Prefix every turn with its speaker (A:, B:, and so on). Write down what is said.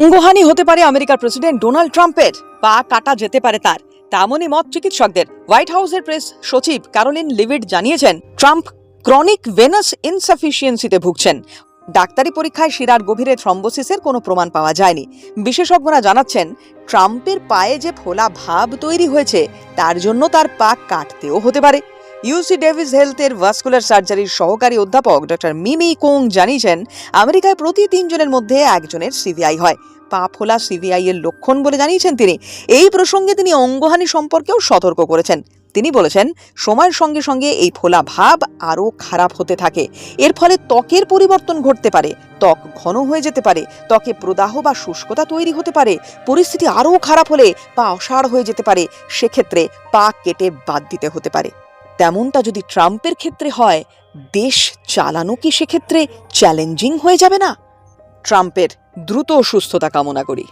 A: অঙ্গহানি হতে পারে আমেরিকার প্রেসিডেন্ট ডোনাল্ড ট্রাম্পের। পা কাটা যেতে পারে তার। তেমনই মত চিকিৎসকদের। হোয়াইট হাউসের প্রেস সচিব ক্যারোলিন লিভিড জানিয়েছেন, ট্রাম্প ক্রনিক ভেনাস ইনসাফিসিয়েন্সিতে ভুগছেন। ডাক্তারি পরীক্ষায় শিরার গভীরে থ্রম্বোসিসের কোনো প্রমাণ পাওয়া যায়নি। বিশেষজ্ঞরা জানাচ্ছেন, ট্রাম্পের পায়ে যে ফোলা ভাব তৈরি হয়েছে, তার জন্য তার পা কাটতেও হতে পারে। ইউসি ডেভিস হেলথের ভাস্কুলার সার্জারির সহকারী অধ্যাপক ডক্টর মিমি কোং জানিয়েছেন, আমেরিকায় প্রতি তিনজনের মধ্যে একজনের সিভিআই হয়। পা ফোলা সিভিআই এর লক্ষণ বলে জানিয়েছেন তিনি। এই প্রসঙ্গে তিনি অঙ্গহানি সম্পর্কেও সতর্ক করেছেন। তিনি বলেছেন, সময়ের সঙ্গে সঙ্গে এই ফোলা ভাব আরও খারাপ হতে থাকে। এর ফলে ত্বকের পরিবর্তন ঘটতে পারে, ত্বক ঘন হয়ে যেতে পারে, ত্বকে প্রদাহ বা শুষ্কতা তৈরি হতে পারে, পরিস্থিতি আরও খারাপ হলে পা অসাড় হয়ে যেতে পারে, সেক্ষেত্রে পা কেটে বাদ দিতে হতে পারে। তেমনটা যদি ট্রাম্পের ক্ষেত্রে হয়, দেশ চালানো কি সেক্ষেত্রে চ্যালেঞ্জিং হয়ে যাবে না? ট্রাম্পের দ্রুত সুস্থতা কামনা করি।